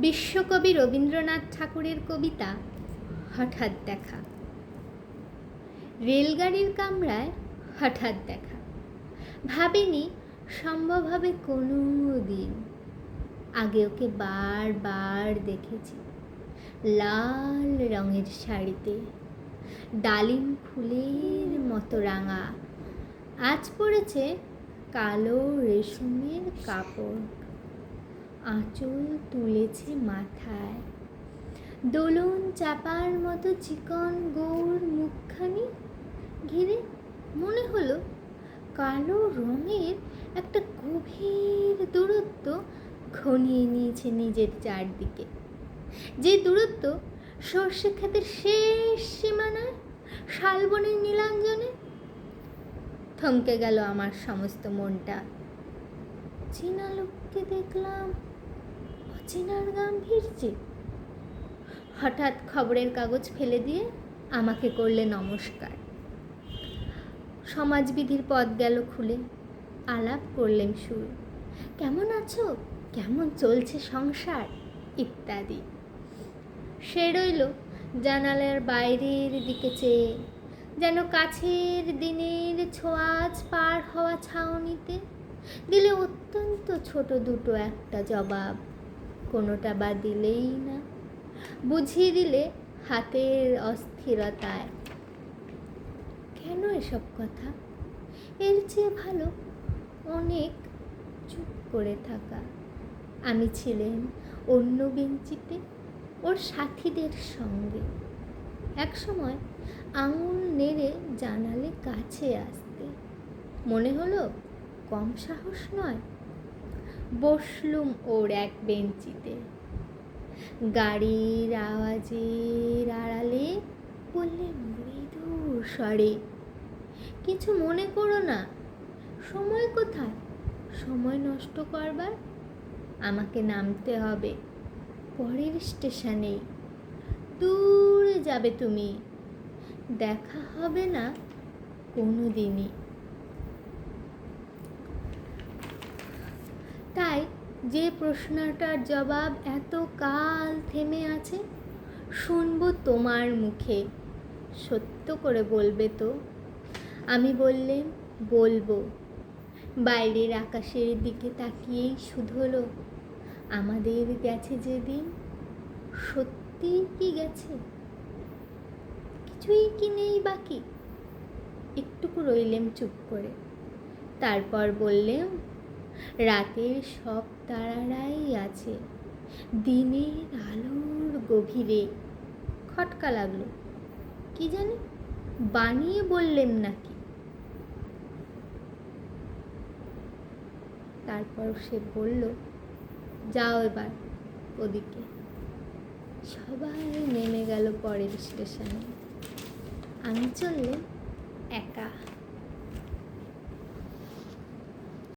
বিশ্বকবি রবীন্দ্রনাথ ঠাকুরের কবিতা হঠাৎ দেখা। রেলগাড়ির কামরায় হঠাৎ দেখা। ভাবিনি সম্ভব হবে কোনো দিন আগে ওকে বারবার দেখেছি। লাল রঙের শাড়িতে, ডালিম ফুলের মতো রাঙা। আজ পড়েছে কালো রেশমের কাপড়। আঁচল তুলেছে মাথায়। দোলন চাপার মতো চিকন গৌর মুখখানি ঘিরে মনে হলো কালো রঙের একটা গভীর দূরত্ব ঘনিয়ে নিয়েছে নিজের চারদিকে। যে দূরত্ব সর্ষে ক্ষেতের শেষ সীমানায় শালবনের নীলাঞ্জনে থমকে গেল আমার সমস্ত মনটা। চেনা লোককে দেখলাম, অচেনার গাম্ভীর্যে। হঠাৎ খবরের কাগজ ফেলে দিয়ে আমাকে করলে নমস্কার। সমাজবিধির পথ গেল খুলে, আলাপ করলেন সুর। কেমন আছো? কেমন চলছে সংসার? ইত্যাদি। সে রইল জানালার বাইরের দিকে চেয়ে, যেন কাছের দিনের ছোঁয়াচ পার হওয়া ছাউনিতে। দিলে অত্যন্ত ছোট দুটো একটা জবাব। কোনোটা বা দিলেই না। বুঝিয়ে দিলে হাতের অস্থিরতায়। কেন এসব কথা? এর চেয়ে ভালো অনেক চুপ করে থাকা। আমি ছিলেন অন্য বেঞ্চিতে ওর সাথীদের সঙ্গে। একসময় আঙুল নেড়ে জানালে কাছে আসতে। মনে হলো কম সাহস নয়। বসলুম ওর এক বেঞ্চিতে। গাড়ির আওয়াজের আড়ালে বললে, মৃদু স্বরে, কিছু মনে করো না। সময় কোথায়? সময় নষ্ট করবার আমাকে নামতে হবে। পরের স্টেশনে দূরে যাবে তুমি। দেখা হবে না কোনো দিনই তাই যে প্রশ্নটার জবাব এত কাল থেমে আছে, শুনব তোমার মুখে। সত্য করে বলবে তো। আমি বললেন, বলব। বাইরের আকাশের দিকে তাকিয়েই শুধলো, আমাদের গেছে যেদিন সত্যি কি গেছে? কিছুই কি নেই বাকি? একটুকু রইলেম চুপ করে। তারপর বললেম রাতের সব তারারাই আছে। দিনের আলোর গভীরে। খটকা লাগল। কি জানি? বানিয়ে বললেন নাকি? তারপর সে বলল, যাও এবার ওদিকে। সবাই নেমে গেল পরের স্টেশনে। আমি চললে একা।